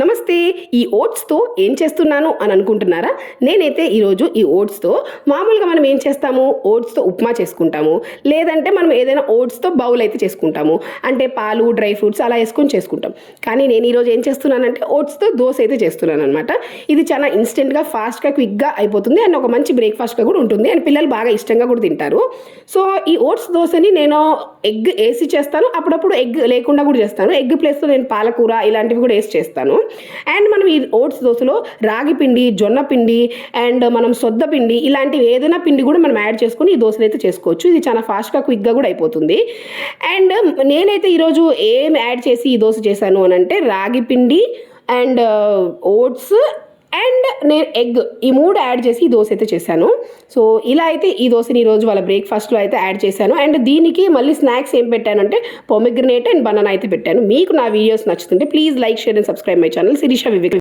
నమస్తే ఈ ఓట్స్తో ఏం చేస్తున్నాను అని అనుకుంటున్నారా? నేనైతే ఈరోజు ఈ ఓట్స్తో మామూలుగా మనం ఏం చేస్తాము? ఓట్స్తో ఉప్మా చేసుకుంటాము. లేదంటే మనం ఏదైనా ఓట్స్తో బౌల్ అయితే చేసుకుంటాము. అంటే పాలు డ్రై ఫ్రూట్స్ అలా వేసుకొని చేసుకుంటాం. కానీ నేను ఈరోజు ఏం చేస్తున్నానంటే ఓట్స్తో దోశ అయితే చేస్తున్నాను అనమాట ఇది చాలా ఇన్స్టెంట్గా ఫాస్ట్గా క్విక్గా అయిపోతుంది. అండ్ ఒక మంచి బ్రేక్ఫాస్ట్గా కూడా ఉంటుంది. అండ్ పిల్లలు బాగా ఇష్టంగా కూడా తింటారు. సో ఈ ఓట్స్ దోశని నేను ఎగ్ వేసి చేస్తాను. అప్పుడప్పుడు ఎగ్ లేకుండా కూడా చేస్తాను. ఎగ్ ప్లేస్లో నేను పాలకూర ఇలాంటివి కూడా వేసి చేస్తాను. అండ్ మనం ఈ ఓట్స్ దోశలో రాగి పిండి జొన్న పిండి అండ్ మనం సొద్ద పిండి ఇలాంటివి ఏదైనా పిండి కూడా మనం యాడ్ చేసుకొని ఈ దోశలు అయితే చేసుకోవచ్చు. ఇది చాలా ఫాస్ట్గా క్విక్గా కూడా అయిపోతుంది. అండ్ నేనైతే ఈరోజు ఏం యాడ్ చేసి ఈ దోశ చేశాను అని అంటే రాగి పిండి అండ్ ఓట్స్ uh, అండ్ నేను ఎగ్ ఈ మూడు యాడ్ చేసి ఈ దోశ అయితే చేశాను. సో ఇలా అయితే ఈ దోశని ఈరోజు వాళ్ళ బ్రేక్ఫాస్ట్లో అయితే యాడ్ చేశాను. అండ్ దీనికి మళ్ళీ స్నాక్స్ ఏం పెట్టానంటే పొమిగ్రనేట్ అండ్ బనానా అయితే పెట్టాను. మీకు నా videos నచ్చుతుంటే please like share and subscribe my channel Sirisha Vivek.